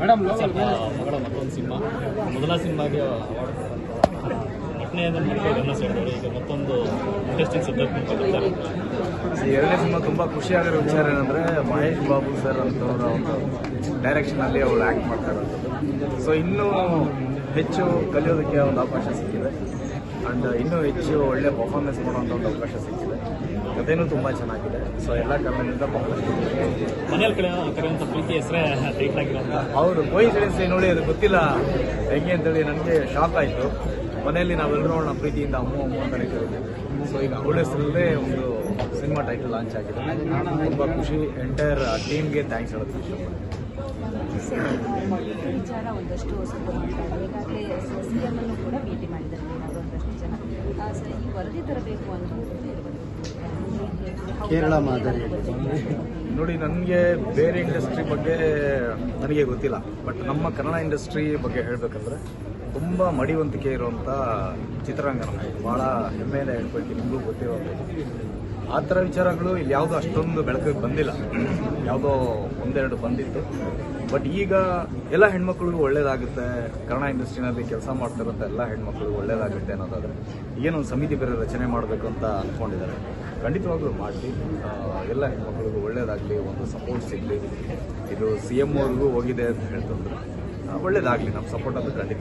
Madam ಮಗಳ ಮತ್ತೊಂದು cinema ಮೊದಲ ಸಿನಿಮಾಗೆ ಗಮನ ಸೆಳೆದವರು ಈಗ ಮತ್ತೊಂದು ಇಂಟ್ರೆಸ್ಟಿಂಗ್ ಸಬ್ಜೆಕ್ಟ್ ಬರ್ತಾರೆ ಈ ಎರಡನೇ ಸಿನಿಮಾ ತುಂಬ ಖುಷಿಯಾಗಿರೋ ವಿಚಾರ ಏನಂದರೆ ಮಹೇಶ್ ಬಾಬು ಸರ್ ಅಂತವರ ಒಂದು ಡೈರೆಕ್ಷನಲ್ಲಿ ಅವಳು ಆ್ಯಕ್ಟ್ ಮಾಡ್ತಾ ಇರೋದು ಸೊ ಇನ್ನೂ ಹೆಚ್ಚು ಕಲಿಯೋದಕ್ಕೆ ಒಂದು ಅವಕಾಶ ಸಿಕ್ಕಿದೆ. ಆ್ಯಂಡ್ ಇನ್ನೂ ಹೆಚ್ಚು ಒಳ್ಳೆ ಪರ್ಫಾರ್ಮೆನ್ಸ್ ಮಾಡೋಂಥ ಒಂದು ಅವಕಾಶ ಸಿಕ್ಕಿದೆ. ಕಥೆನೂ ತುಂಬ ಚೆನ್ನಾಗಿದೆ. ಸೊ ಎಲ್ಲ ಕಾರಣದಿಂದ ಮನೇಲಿ ಮನೆಯಲ್ಲಿ ಕಡೆ ಕರೆಯುವಂಥ ಪ್ರೀತಿ ಹೆಸರೇ ಟೈಟ್ ಆಗಿರೋದು. ಅವರು ಕೋಯಿನ್ಸಿಡೆನ್ಸ್ ನೋಡಿ ಅದು ಗೊತ್ತಿಲ್ಲ ಹೆಂಗೆ ಅಂತೇಳಿ ನನಗೆ ಶಾಕ್ ಆಯಿತು. ಮನೆಯಲ್ಲಿ ನಾವೆಲ್ಲರೂ ಅವಳ ಪ್ರೀತಿಯಿಂದ ಅಮ್ಮ ಅಮ್ಮ ಅಂತ ಕರೀತಿರೋದು. ಸೊ ಈಗ ಅವಳ ಹೆಸರಲ್ಲೇ ಒಂದು ಸಿನಿಮಾ ಟೈಟಲ್ ಲಾಂಚ್ ಆಗಿದೆ. ತುಂಬ ಖುಷಿ ಎಂಟೈರ್ ಟೀಮ್ಗೆ ಥ್ಯಾಂಕ್ಸ್ ಹೇಳೋದು ವಿಚಾರ ಒಂದಷ್ಟು ಸ್ವಲ್ಪ ಈಗಾಗಲೇ ಸಿ ಎಂ ಅನ್ನು ಕೂಡ ಭೇಟಿ ಮಾಡಿದ್ದಾರೆ. ಒಂದಷ್ಟು ಜನ. ಈ ವರದಿ ತರಬೇಕು ಅಂತ ಇರುವಂಥದ್ದು. ಕೇರಳ ಮಾದರಿ. ನೋಡಿ, ನನಗೆ ಬೇರೆ ಇಂಡಸ್ಟ್ರಿ ಬಗ್ಗೆ ನನಗೆ ಗೊತ್ತಿಲ್ಲ. ಬಟ್ ನಮ್ಮ ಕನ್ನಡ ಇಂಡಸ್ಟ್ರಿ ಬಗ್ಗೆ ಹೇಳಬೇಕಂದ್ರೆ ತುಂಬ ಮಡಿವಂತಿಕೆ ಇರುವಂಥ ಚಿತ್ರರಂಗ ನಮಗೆ ಭಾಳ ಹೆಮ್ಮೆಯಿಂದ ಹೇಳ್ಕೊಳ್ತೀನಿ, ನಿಮಗೂ ಗೊತ್ತಿರೋದು ಆ ಥರ ವಿಚಾರಗಳು ಇಲ್ಲಿ ಯಾವುದೋ ಅಷ್ಟೊಂದು ಬೆಳಕಿಗೆ ಬಂದಿಲ್ಲ. ಯಾವುದೋ ಒಂದೆರಡು ಬಂದಿತ್ತು. ಬಟ್ ಈಗ ಎಲ್ಲ ಹೆಣ್ಮಕ್ಳಿಗೂ ಒಳ್ಳೇದಾಗುತ್ತೆ. ಕನ್ನಡ ಇಂಡಸ್ಟ್ರಿನಲ್ಲಿ ಕೆಲಸ ಮಾಡ್ತಿರೋಂಥ ಎಲ್ಲ ಹೆಣ್ಮಕ್ಳಿಗೂ ಒಳ್ಳೇದಾಗುತ್ತೆ ಅನ್ನೋದಾದರೆ ಏನೊಂದು ಸಮಿತಿ ಬೇರೆ ರಚನೆ ಮಾಡಬೇಕು ಅಂತ ಅಂದ್ಕೊಂಡಿದ್ದಾರೆ. ಖಂಡಿತವಾಗ್ಲೂ ಮಾಡಿ ಎಲ್ಲ ಹೆಣ್ಮಕ್ಳಿಗೂ ಒಳ್ಳೇದಾಗಲಿ, ಒಂದು ಸಪೋರ್ಟ್ ಸಿಗಲಿ. ಇದು ಸಿ ಎಂ ಅವ್ರಿಗೂ ಹೋಗಿದೆ ಅಂತ ಹೇಳ್ತಂದ್ರೆ ಒಳ್ಳೇದಾಗಲಿ ನಮ್ಮ ಸಪೋರ್ಟ್ ಅಂತ ಖಂಡಿತ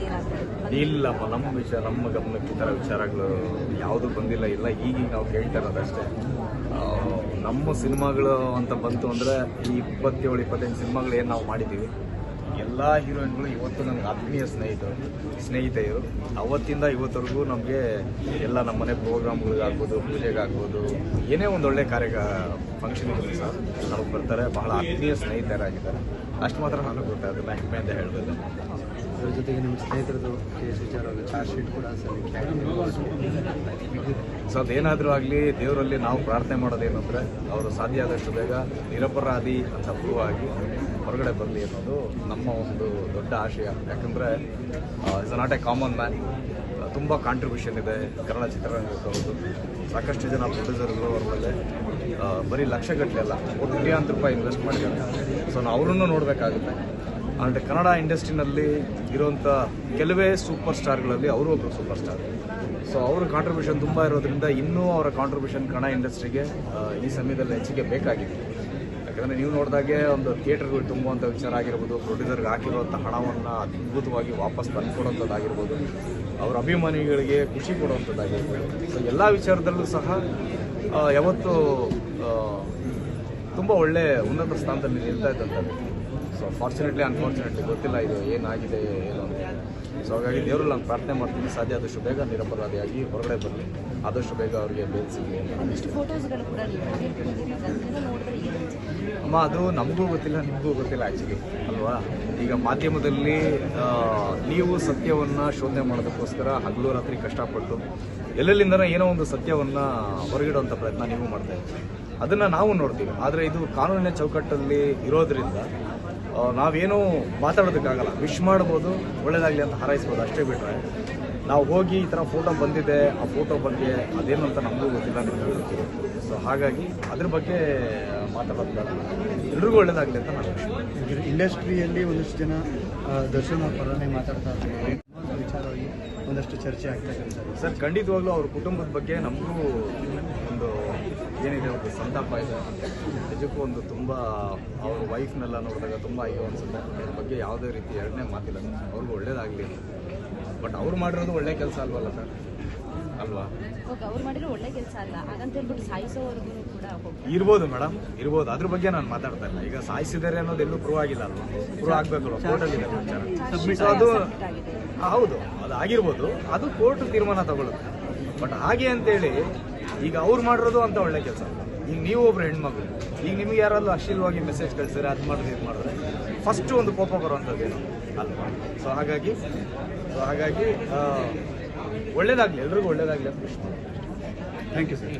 ಏನಾಗ್ತದೆ ಇಲ್ಲಪ್ಪ ನಮ್ಮ ವಿಚಾರ ನಮ್ಮ ಗಮನಕ್ಕೆ ಈ ಥರ ವಿಚಾರಗಳು ಯಾವುದೂ ಬಂದಿಲ್ಲ. ಇಲ್ಲ ಈಗೀಗ ನಾವು ಕೇಳ್ತಾ ಇರೋದಷ್ಟೇ ನಮ್ಮ ಸಿನಿಮಾಗಳು ಅಂತ ಬಂತು ಅಂದರೆ ಈ ಇಪ್ಪತ್ತೇಳು ಇಪ್ಪತ್ತೆಂಟು ಸಿನಿಮಾಗಳು ಏನು ನಾವು ಮಾಡಿದ್ದೀವಿ ಎಲ್ಲ ಹೀರೋಯಿನ್ಗಳು ಇವತ್ತು ನನಗೆ ಆತ್ಮೀಯ ಸ್ನೇಹಿತರು, ಸ್ನೇಹಿತೆಯರು. ಅವತ್ತಿಂದ ಇವತ್ತವರೆಗೂ ನಮಗೆ ಎಲ್ಲ ನಮ್ಮ ಮನೆ ಪ್ರೋಗ್ರಾಮ್ಗಳಿಗಾಗ್ಬೋದು, ಪೂಜೆಗಾಗ್ಬೋದು, ಏನೇ ಒಂದು ಒಳ್ಳೆ ಕಾರ್ಯ ಫಂಕ್ಷನ್ ಇದ್ರು ಸಹ ನಮಗೆ ಬರ್ತಾರೆ. ಬಹಳ ಆತ್ಮೀಯ ಸ್ನೇಹಿತರಾಗಿದ್ದಾರೆ. ಅಷ್ಟು ಮಾತ್ರ ನನಗೆ ಹೆಮ್ಮೆ ಅಂತ ಹೇಳ್ಬೋದು. ಜೊತೆಗೆ ನಿಮ್ಮ ಸ್ನೇಹಿತರದ್ದು ಕೇಸ್ ವಿಚಾರವಾಗಿ ಚಾರ್ಜ್ ಶೀಟ್ ಕೂಡ ಸಲ್ಲಿಕೆ ಸೊ ಅದೇನಾದರೂ ಆಗಲಿ ದೇವರಲ್ಲಿ ನಾವು ಪ್ರಾರ್ಥನೆ ಮಾಡೋದೇನು ಅಂದರೆ, ಅವರು ಸಾಧ್ಯ ಆದಷ್ಟು ಬೇಗ ನಿರಪರಾಧಿ ಅಂತ ಪ್ರೂವ್ ಹೊರಗಡೆ ಬರಲಿ ಅನ್ನೋದು ನಮ್ಮ ಒಂದು ದೊಡ್ಡ ಆಶಯ. ಯಾಕಂದರೆ is not a common man ತುಂಬ ಕಾಂಟ್ರಿಬ್ಯೂಷನ್ ಇದೆ ಕನ್ನಡ ಚಿತ್ರರಂಗಕ್ಕೆ ಸಾಕಷ್ಟು ಜನ ಪ್ರೊಡ್ಯೂಸರ್ಗಳು ಅವ್ರ ಮೇಲೆ ಬರೀ ಲಕ್ಷಗಟ್ಟಲೆ ಅಲ್ಲ, ಕೋಟ್ಯಾಂತರ ರೂಪಾಯಿ ಇನ್ವೆಸ್ಟ್ ಮಾಡಿದ್ದಾರೆ. ಸೊ ನಾವು ಅವರನ್ನು ನೋಡಬೇಕಾಗುತ್ತೆ. ಆ್ಯಂಡ್ ಕನ್ನಡ ಇಂಡಸ್ಟ್ರಿನಲ್ಲಿ ಇರುವಂಥ ಕೆಲವೇ ಸೂಪರ್ ಸ್ಟಾರ್ಗಳಲ್ಲಿ ಅವರು ಒಬ್ಬರು ಸೂಪರ್ ಸ್ಟಾರ್ ಸೊ ಅವರ ಕಾಂಟ್ರಿಬ್ಯೂಷನ್ ತುಂಬ ಇರೋದ್ರಿಂದ ಇನ್ನೂ ಅವರ ಕಾಂಟ್ರಿಬ್ಯೂಷನ್ ಕನ್ನಡ ಇಂಡಸ್ಟ್ರಿಗೆ ಈ ಸಮಯದಲ್ಲಿ ಹೆಚ್ಚಿಗೆ ಬೇಕಾಗಿದೆ. ಯಾಕಂದರೆ ನೀವು ನೋಡಿದಾಗೆ ಒಂದು ಥಿಯೇಟರ್ಗಳು ತುಂಬುವಂಥ ವಿಚಾರ ಆಗಿರ್ಬೋದು ಪ್ರೊಡ್ಯೂಸರ್ಗೆ ಹಾಕಿರುವಂಥ ಹಣವನ್ನು ಅದ್ಭುತವಾಗಿ ವಾಪಸ್ ತಂದುಕೊಡೋಂಥದ್ದಾಗಿರ್ಬೋದು, ಅವರ ಅಭಿಮಾನಿಗಳಿಗೆ ಖುಷಿ ಕೊಡುವಂಥದ್ದಾಗಿರ್ಬೋದು ಸೊ ಎಲ್ಲ ವಿಚಾರದಲ್ಲೂ ಸಹ ಯಾವತ್ತೂ ತುಂಬ ಒಳ್ಳೆಯ ಉನ್ನತ ಸ್ಥಾನದಲ್ಲಿ ನಿಲ್ತಾ ಇದ್ದಂಥದ್ದು. ಸೊ ಫಾರ್ಚುನೇಟ್ಲಿ ಅನ್ಫಾರ್ಚುನೇಟ್ಲಿ ಗೊತ್ತಿಲ್ಲ ಇದು ಏನಾಗಿದೆ ಏನು ಅಂತ. ಸೊ ಹಾಗಾಗಿ ದೇವರು ನಾನು ಪ್ರಾರ್ಥನೆ ಮಾಡ್ತೀನಿ. ಸಾಧ್ಯ ಆದಷ್ಟು ಬೇಗ ನಿರಪರಾಧಿಯಾಗಿ ಹೊರಗಡೆ ಬರಲಿ ಆದಷ್ಟು ಬೇಗ ಅವರಿಗೆ ಬೇಲ್ ಸಿಗಲಿ? ಅಮ್ಮ ಅದು ನಮಗೂ ಗೊತ್ತಿಲ್ಲ ನಿಮಗೂ ಗೊತ್ತಿಲ್ಲ ಆ್ಯಕ್ಚುಲಿ ಅಲ್ವಾ? ಈಗ ಮಾಧ್ಯಮದಲ್ಲಿ ನೀವು ಸತ್ಯವನ್ನು ಶೋಧನೆ ಮಾಡೋದಕ್ಕೋಸ್ಕರ ಹಗಲು ರಾತ್ರಿ ಕಷ್ಟಪಟ್ಟು ಎಲ್ಲೆಲ್ಲಿಂದನೋ ಏನೋ ಒಂದು ಸತ್ಯವನ್ನು ಹೊರಗಿಡುವಂಥ ಪ್ರಯತ್ನ ನೀವು ಮಾಡ್ತಾ ಇದ್ದೀರಿ. ಅದನ್ನು ನಾವು ನೋಡ್ತೀವಿ. ಆದರೆ ಇದು ಕಾನೂನಿನ ಚೌಕಟ್ಟಲ್ಲಿ ಇರೋದ್ರಿಂದ ನಾವೇನೂ ಮಾತಾಡೋದಕ್ಕಾಗಲ್ಲ. ವಿಶ್ ಮಾಡ್ಬೋದು ಒಳ್ಳೇದಾಗಲಿ ಅಂತ ಹಾರೈಸ್ಬೋದು ಅಷ್ಟೇ ಬಿಟ್ಟರೆ ನಾವು ಹೋಗಿ ಈ ಥರ ಫೋಟೋ ಬಂದಿದೆ ಆ ಫೋಟೋ ಬಗ್ಗೆ ಅದೇನು ಅಂತ ನಮಗೂ ಗೊತ್ತಿಲ್ಲ ನಿಮಗೆ ಸೊ ಹಾಗಾಗಿ ಅದ್ರ ಬಗ್ಗೆ ಮಾತಾಡೋದು ಎಲ್ರಿಗೂ ಒಳ್ಳೇದಾಗಲಿ ಅಂತ ನಾನು ಇಂಡಸ್ಟ್ರಿಯಲ್ಲಿ ಒಂದಷ್ಟು ಜನ ದರ್ಶನ ಪರವಾಗಿ ಪರನೇ ಮಾತಾಡ್ತಾ ಇರ್ತಾರೆ ವಿಚಾರವಾಗಿ ಒಂದಷ್ಟು ಚರ್ಚೆ ಆಗ್ತಾ ಇದೆ ಸರ್ ಸರ್ ಖಂಡಿತವಾಗ್ಲೂ ಅವ್ರ ಕುಟುಂಬದ ಬಗ್ಗೆ ನಮಗೂ ಒಂದು ಏನಿದೆ ಒಂದು ಸಂತಾಪ ಇದೆ. ನಿಜಕ್ಕೂ ಒಂದು ತುಂಬ ಅವ್ರ ವೈಫ್ನೆಲ್ಲ ನೋಡಿದಾಗ ತುಂಬ ಅಯ್ಯೋ ಅನಿಸುತ್ತೆ. ಅದ್ರ ಬಗ್ಗೆ ಯಾವುದೇ ರೀತಿ ಎರಡನೇ ಮಾತಿಲ್ಲ. ಅವ್ರಿಗೂ ಒಳ್ಳೇದಾಗಲಿ. ಬಟ್ ಅವ್ರು ಮಾಡಿರೋದು ಒಳ್ಳೆ ಕೆಲಸ ಅಲ್ವಲ್ಲ ಸರ್ ಅಲ್ವಾ? ಇವಾಗ ಅವ್ರು ಮಾಡಿರೋ ಒಳ್ಳೆ ಕೆಲಸ ಅಲ್ಲ. ಹಾಗಂತ ಹೇಳ್ಬಿಟ್ಟು ಸಾಯಿಸೋವರೆಗೂ ಕೂಡ ಹೋಗ್ತಾರೆ ಇರ್ಬೋದು ಮೇಡಮ್ ಇರ್ಬೋದು. ಅದ್ರ ಬಗ್ಗೆ ನಾನು ಮಾತಾಡ್ತಾ ಇಲ್ಲ. ಈಗ ಸಾಯಿಸಿದ್ದಾರೆ ಅನ್ನೋದು ಎಲ್ಲೂ ಪ್ರೂವ್ ಆಗಿಲ್ಲ ಅಲ್ವಾ? ಪ್ರೂವ್ ಆಗ್ಬೇಕಲ್ವ ಕೋರ್ಟಲ್ಲಿ ಅಲ್ಲಿ ಅದು ಹೌದು. ಅದು ಆಗಿರ್ಬೋದು. ಅದು ಕೋರ್ಟ್ ತೀರ್ಮಾನ ತಗೊಳ್ಳುತ್ತೆ ಬಟ್ ಹಾಗೆ ಅಂತೇಳಿ ಈಗ ಅವ್ರು ಮಾಡಿರೋದು ಅಂತ ಒಳ್ಳೆ ಕೆಲಸ ಈಗ ನೀವು ಒಬ್ರು ಹೆಣ್ಮಗಳು. ಈಗ ನಿಮ್ಗೆ ಯಾರಾದ್ರೂ ಅಶ್ಲೀಲವಾಗಿ ಮೆಸೇಜ್ ಕಳಿಸಿದ್ರೆ ಅದು ಮಾಡಿದ್ರೆ ಇದು ಮಾಡಿದ್ರೆ ಫಸ್ಟ್ ಒಂದು ಕೋಪ ಬರುವಂಥದ್ದೇನು ಅಲ್ವಾ ಸೊ ಹಾಗಾಗಿ ಸೊ ಹಾಗಾಗಿ ಒಳ್ಳೇದಾಗಲಿ. ಎಲ್ರಿಗೂ ಒಳ್ಳೇದಾಗ್ಲಿ ಅಂತ ಥ್ಯಾಂಕ್ ಯು ಸರ್